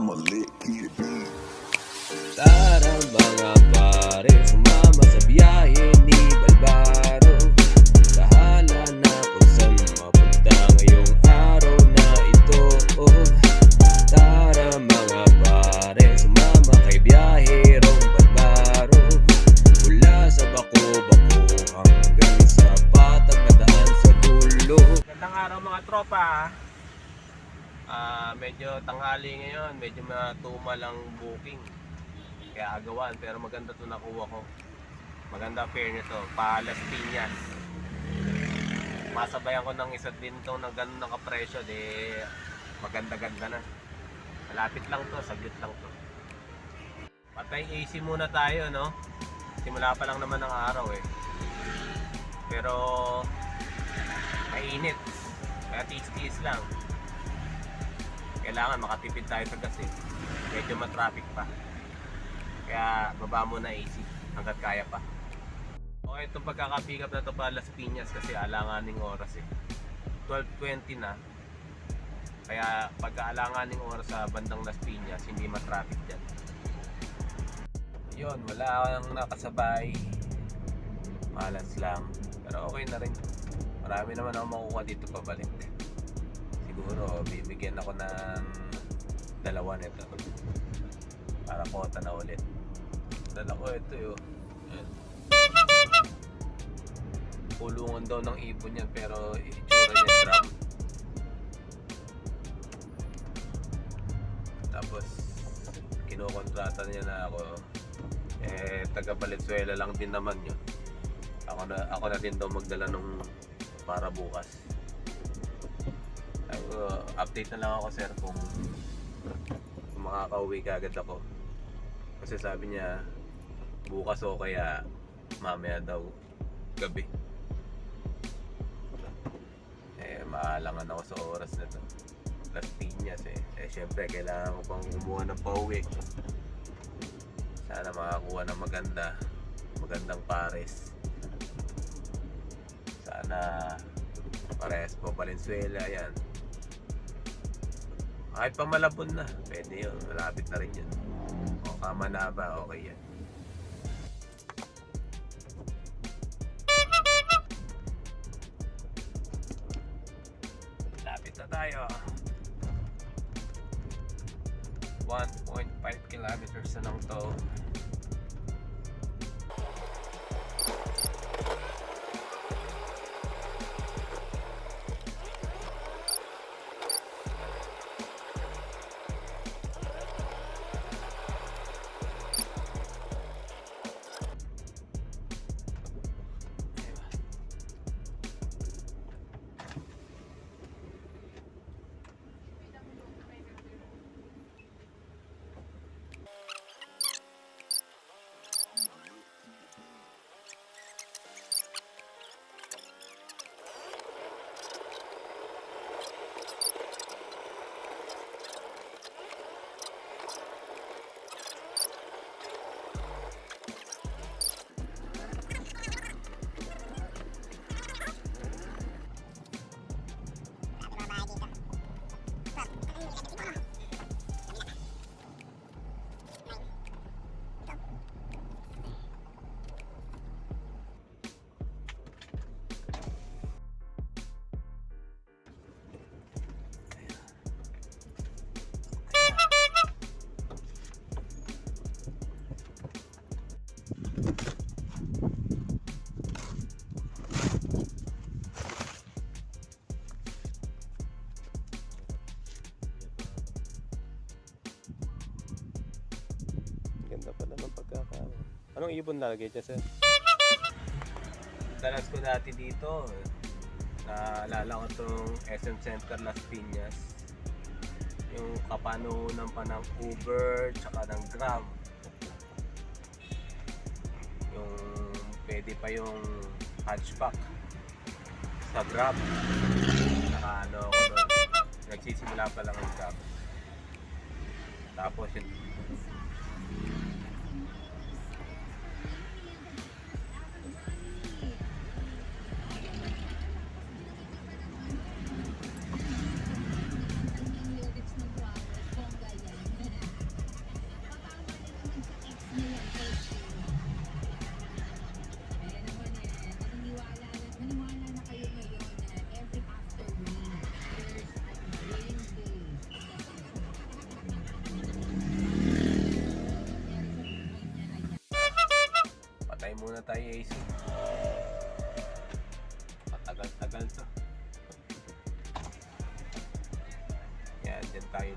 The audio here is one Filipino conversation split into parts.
I'm a lit kid. Medyo tanghali ngayon, medyo matuma lang booking. Kaya agawan, pero maganda 'to nakuha ko. Maganda fare nito, Palas Piñas. Masabayan ko ng isa din tong ng ganun ng kapresyo, de maganda-ganda na. Malapit lang to, saglit lang to. Patay AC muna tayo, no? Simula pa lang naman ng araw eh. Pero mainit. Kaya tiis-tiis lang. Kailangan makatipid tayo sa gas eh. Medyo matraffic pa. Kaya baba mo na AC hanggat kaya pa. Okay, itong pagkaka-pick up na to pa Las Piñas kasi alanganing oras eh. 12.20 na. Kaya pagkaalanganing oras sa bandang Las Piñas, hindi matraffic dyan. Yun, wala kang nakasabay. Malas lang. Pero okay na rin. Marami naman ako makukuha dito pabalik. Siguro, bibigyan ako ng dalawa nito. Para kota na ulit. Dala ko ito yun. Yan. Kulungan daw ng ibon yan pero itsura niya drum. Tapos, kinokontrata niya na ako. Eh, taga Valenzuela lang din naman yun. Ako na, ako na din daw magdala nung para bukas. Uh, update na lang ako sir kung, kung makakauwi ka ako. Kasi sabi niya bukas o kaya mamaya daw gabi. Eh, maalangan ako sa oras na to. Las Piñas eh. Eh, syempre, kailangan ko pang kumuha ng pauwi. Sana makakuha ng maganda. Magandang pares. Sana parehas po Valenzuela yan. Kahit pa malabon na, pwede yun. Malapit na rin yun. O Kamanaba, okay yan. Lapit na tayo. 1.5 kilometers na lang to. Anong ibon lagi dyan, sir? Dalas ko dati dito. Naalala ko tong SM Center Las Piñas. Yung kapanunan pa ng Uber tsaka ng Grab. Yung pwede pa yung hatchback sa Grab. Naka ano ako doon. Nagsisimula pa lang ang Grab. Tapos yun,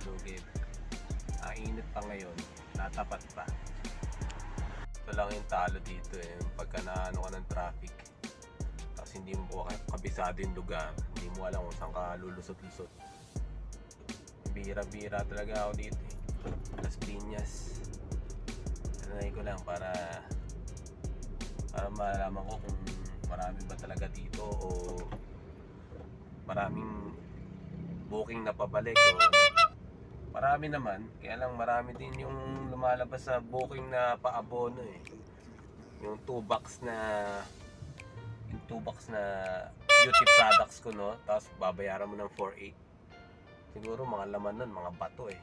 lugib. Ah, init pa ngayon. Natapat pa. Ito lang yung talo dito eh. Pagka naano ka ng traffic. Tapos hindi mo kabisado yung lugar. Hindi mo alam kung saan ka lulusot-lusot. Bira-bira talaga ako dito eh. Las Piñas. Sanay ko lang para para malaman ko kung marami ba talaga dito o maraming booking na pabalik o marami naman kaya lang marami din yung lumalabas sa booking na paabono eh. Yung 2 box na yung 2 box na beauty products ko no? Tapos babayaran mo ng 4.8 siguro mga laman nun mga bato eh.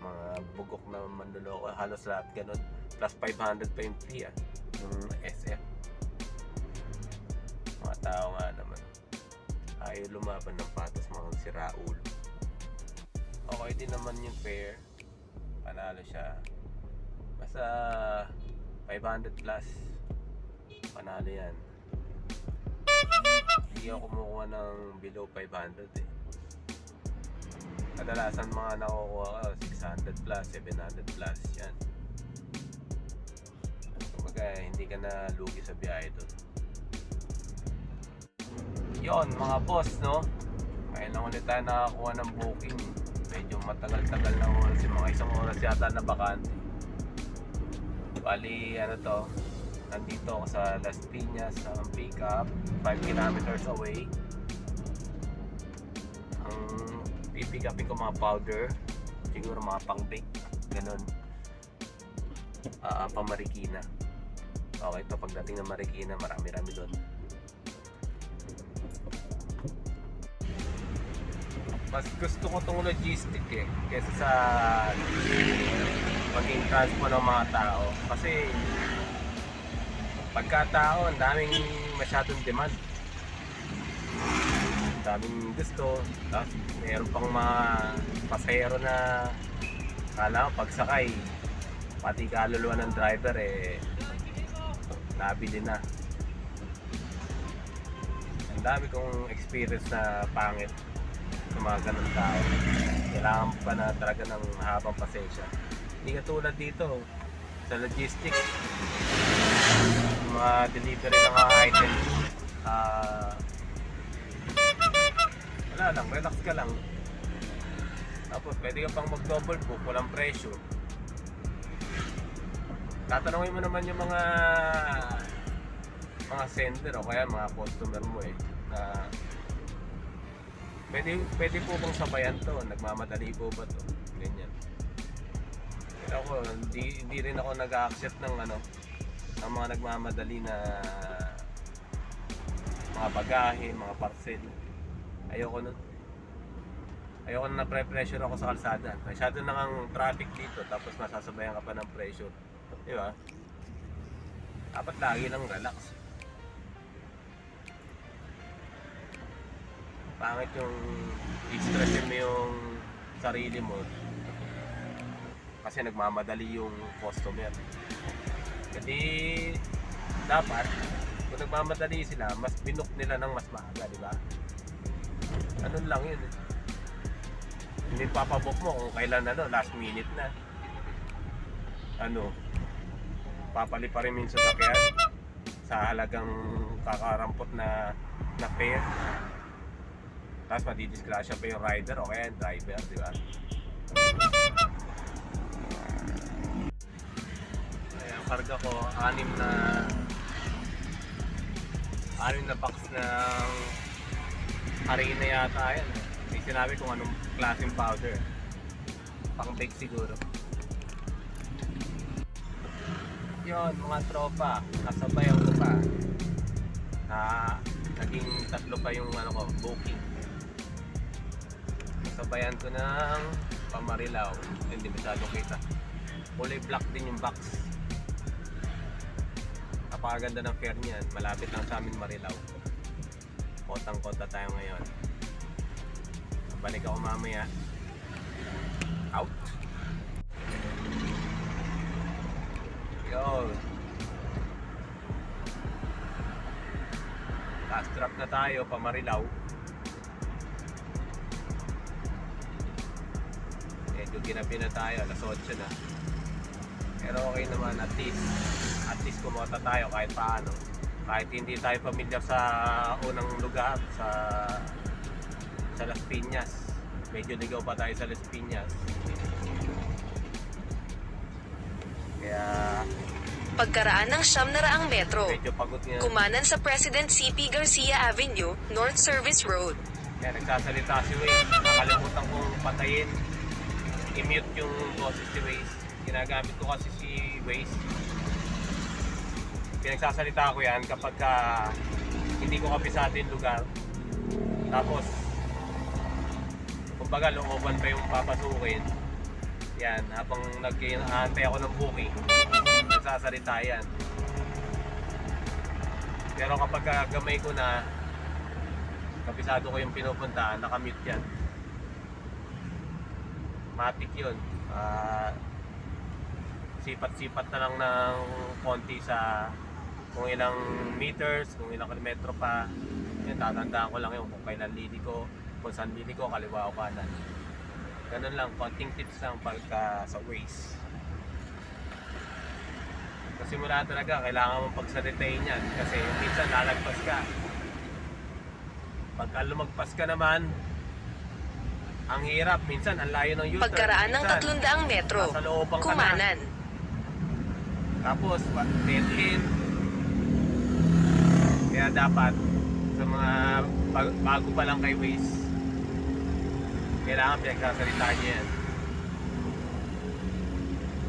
Mga bugok na manluloko halos lahat ganun. Plus 500 pa yung fee ah yung SF mga tao nga naman. Ayaw lumaban ng patas mga siraulo din naman yung fare panalo siya. Basta 500 plus panalo yan. Hindi ako kumukuha ng below 500 eh. Kadalasan mga nakukuha ko 600 plus 700 plus yan. Kumbaga hindi ka na lugi sa biyahe doon yon mga boss no? Ngayon lang ulit tayo nakakuha ng booking medyo matagal-tagal na oras yung mga isang oras yata na bakante. Bali ano to nandito ako sa Las Piñas sa pick up 5 kilometers away. Ang pipick ko mga powder siguro mga pang bake ganun. Ah, pang Marikina okay to pagdating ng Marikina marami-rami doon mas gusto ko tong logistic eh kesa sa maging transpo ng mga tao. Kasi pagkatao ang daming masyadong demand. Ang daming gusto tapos meron pang mga pasahero na kala pagsakay pati kaluluwa ng driver eh nabili na. Ang dami kong experience na pangit mga ganun tao. Kailangan pa na talaga ng mahabang pasensya. Hindi katulad dito sa logistics mga delivery ng mga items ah wala lang, relax ka lang. Tapos pwede ka pang mag double book walang presyo. Tatanungin mo naman yung mga mga sender o kaya mga customer mo eh na pwede, pwede po bang sabayan to? Nagmamadali po ba to? Ganyan. Pero ako hindi, hindi rin ako nag-accept ng ano ng mga nagmamadali na mga bagahe, mga parcel. Ayoko nun. Ayoko na na-pressure ako sa kalsada. Masyado na ang traffic dito tapos masasabayan ka pa ng pressure. Di ba? Dapat lagi lang relax pangit yung i-stressin mo yung sarili mo. Kasi nagmamadali yung customer. Jadi dapat kung nagmamadali sila mas binook nila ng mas maaga di ba? Ano lang yun. Eh. hindi papabook mo kung kailan ano last minute na. Ano papali pa rin minsan sakyan sa halagang kakarampot na na fare tapos madidisgrasya pa yung rider o kaya yung driver, di ba? Ang karga ko, anim na anim na box ng harina yata yan. Hindi sinabi kung anong klaseng powder. Pang bake siguro. Yun, mga tropa, kasabay ako pa. Na, naging tatlo pa yung ano ko, booking sabayan ko ng pamarilaw. Hindi masyadong kita. Kulay black din yung box. Napakaganda ng fair niyan. Malapit lang sa amin marilaw. Kotang kota tayo ngayon. Balik ako mamaya. Out. Yo Last drop na tayo, Pamarilaw. Medyo ginabi na tayo, alas 8 na. Pero okay naman, at least, at least kumota tayo kahit paano. Kahit hindi tayo pamilyar sa unang lugar, sa sa Las Piñas. Medyo ligaw pa tayo sa Las Piñas. Kaya Pagkaraan ng siyam na raang metro. Kumanan sa President CP Garcia Avenue, North Service Road. Kaya nagsasalita si Waze. Nakalimutan kong patayin. I-mute yung boses si Waze. Ginagamit ko kasi si Waze. Pinagsasalita ko yan kapag ka hindi ko kabisado yung lugar. Tapos, kumbaga looban pa yung papasukin. Yan, habang nag-aantay ako ng booking, nagsasalita yan. Pero kapag ka gamay ko na, kabisado ko yung pinupuntahan, nakamute yan. Matik yun. Ah, sipat-sipat na lang ng konti sa kung ilang meters, kung ilang kilometro pa. Yan, tatandaan ko lang yun kung kailan lili ko, kung saan lili ko, kaliwa o kanan. Ganun lang, konting tips lang pagka sa ways. Kasi mula talaga, kailangan mong pagsalitain yan. Kasi minsan lalagpas ka. Pagka lumagpas ka naman, ang hirap. Minsan, ang layo ng U-turn. Pagkaraan ng Minsan, 300 metro. nasa looban ka na. Kumanan. Tapos, dead end. Kaya dapat, sa mga bag- bago pa lang kay Waze, kailangan pinagsasalitaan niya yan.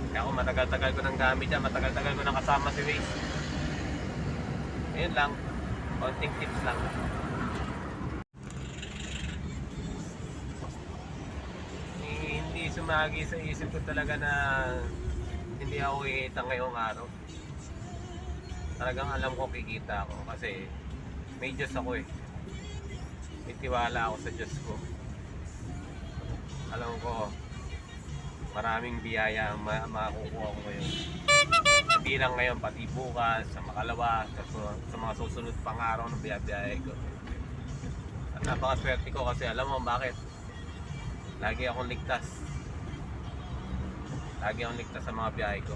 Kaya ako matagal-tagal ko nang gamit yan, matagal-tagal ko nang kasama si Waze. Ayun lang, konting tips lang. Sumagi sa isip ko talaga na hindi ako kikita ngayong araw. Talagang alam ko kikita ako kasi may Diyos ako eh. May tiwala ako sa Diyos ko. Alam ko, maraming biyaya ang ma- makukuha ko ngayon. Hindi lang ngayon, pati bukas, sa makalawa, sa, sa mga susunod pang araw ng biyabiyahe ko. At napakaswerte ko kasi alam mo bakit? Lagi akong ligtas. Lagi akong ligtas sa mga biyahe ko.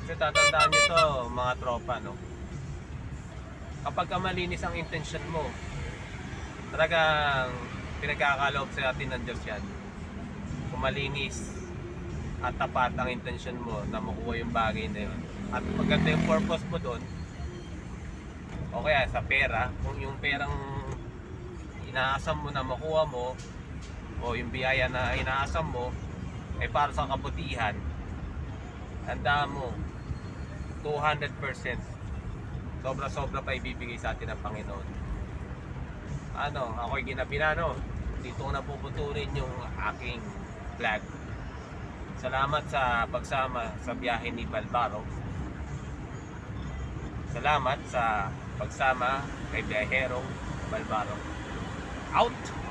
Kasi tatandaan nyo to, mga tropa, no? Kapag ka malinis ang intention mo, talagang pinagkakaloob sa atin ng Diyos yan. Kung malinis at tapat ang intention mo na makuha yung bagay na yun. At maganda yung purpose mo doon, o kaya sa pera, kung yung perang inaasam mo na makuha mo, o yung biyaya na inaasam mo, ay para sa kabutihan, tanda mo, 200% sobra-sobra pa ibibigay sa atin ng Panginoon. Ano, ako'y ginabi na, no? Dito ko na puputurin yung aking vlog. Salamat sa pagsama sa biyahe ni Balbaro. Salamat sa pagsama kay Biyaherong Balbaro. Out!